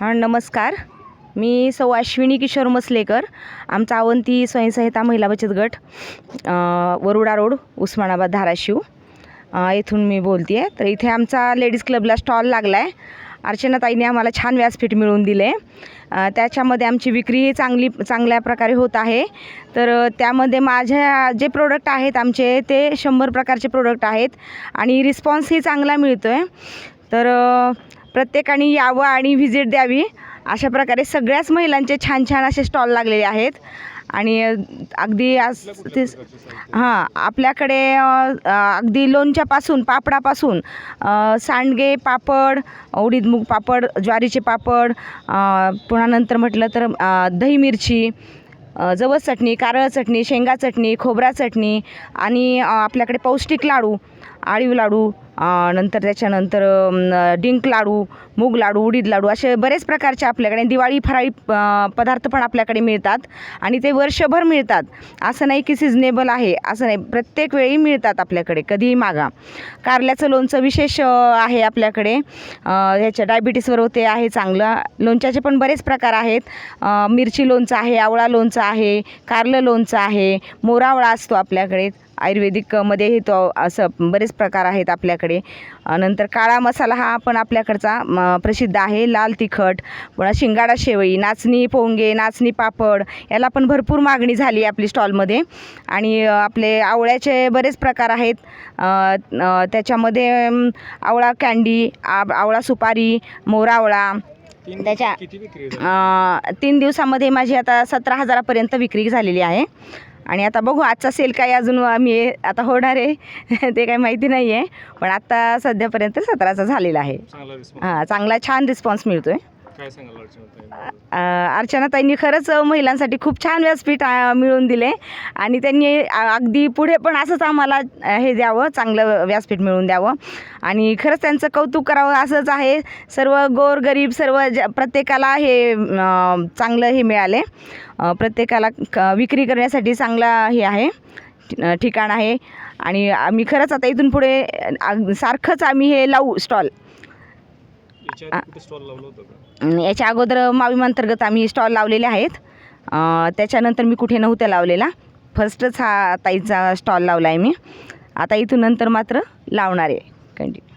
हां नमस्कार. मी सौ अश्विनी किशोर मसलेकर. आमचा अवंती स्वयंसहायता महिला बचत गट वरुडा रोड उस्मानाबाद धाराशिव. येथून मी बोलते आहे तर इथे आमचा लेडीज क्लबला स्टॉल लागला आहे अर्चनाताईने आम्हाला छान व्यासपीठ मिळवून दिले त्याच्यामध्ये आमची विक्रीही चांगली चांगल्या प्रकारे होत आहे. तर त्यामध्ये माझ्या जे प्रोडक्ट आहेत आमचे ते शंभर प्रकारचे प्रोडक्ट आहेत. आणि रिस्पॉन्सही चांगला मिळतो आहे तर प्रत्येकाने यावं आणि व्हिजिट द्यावी. अशा प्रकारे सगळ्याच महिलांचे छान छान असे स्टॉल लागलेले आहेत. आणि अगदी आज ते हां आपल्याकडे अगदी लोणच्यापासून पापडापासून सांडगे पापड उडीद मूग पापड ज्वारीचे पापड पुन्हा नंतर म्हटलं तर दही मिरची जवस चटणी कारळ चटणी शेंगा चटणी खोबरा चटणी आणि आपल्याकडे पौष्टिक लाडू आळीव लाडू नंतर त्याच्यानंतर डिंक लाडू मूग लाडू उडीद लाडू असे बरेच प्रकारचे आपल्याकडे दिवाळी फराळी पदार्थ पण आपल्याकडे मिळतात आणि ते वर्षभर मिळतात. असं नाही की सिजनेबल आहे. असं नाही. प्रत्येक वेळी मिळतात आपल्याकडे. कधीही मागा. कारल्याचं लोणचं विशेष आहे आपल्याकडे. ह्याच्या डायबिटीसवर होते आहे चांगलं. लोणच्याचे पण बरेच प्रकार आहेत. मिरची लोणचं आहे आवळा लोणचं आहे कारलं लोणचं आहे मोरावळा असतो आपल्याकडे. आयुर्वेदिकमध्ये हे तो असं बरेच प्रकार आहेत आपल्याकडे. नंतर काळा मसाला हा पण आपल्याकडचा प्रसिद्ध आहे. लाल तिखट पुन्हा शिंगाडा शेवई नाचणी पोंगे नाचणी पापड याला पण भरपूर मागणी झाली आहे आपली स्टॉलमध्ये आणि आपले आवळ्याचे बरेच प्रकार आहेत. त्याच्यामध्ये आवळा कँडी आवळा सुपारी मोरावळा त्याच्या- तीन दिवसामध्ये माझी आता सतरा हजारापर्यंत विक्री झालेली आहे. आणि आता बघू आजचा सेल काय अजून आम्ही आता होणार आहे ते काही माहिती नाही आहे पण आता सध्यापर्यंत सतराचा झालेला आहे. हां चांगला छान रिस्पॉन्स मिळतो आहे काय सांगाल अर्चनाताई? अर्चनाताईंनी खरंच महिलांसाठी खूप छान व्यासपीठ अ, मिळवून दिले. आणि त्यांनी अ, अगदी पुढे पण असंच आम्हाला अ, हे द्यावं चांगलं व्यासपीठ मिळवून द्यावं. आणि खरंच त्यांचं कौतुक करावं असंच आहे. सर्व गोर गरीब सर्व ज प्रत्येकाला हे अ, चांगलं हे मिळाले. अ, प्रत्येकाला क विक्री करण्यासाठी चांगला हे आहे ठि- ठिकाण आहे. आणि आम्ही खरंच आता इथून पुढे अ, सारखंच आम्ही हे लावू स्टॉल. याच्या अगोदर माविम अंतर्गत आम्ही स्टॉल लावलेले आहेत. त्याच्यानंतर मी कुठे नव्हत्या लावलेला. फर्स्टच हा ताईचा स्टॉल लावला आहे मी. आता इथून नंतर मात्र लावणार आहे. कंटिन्यू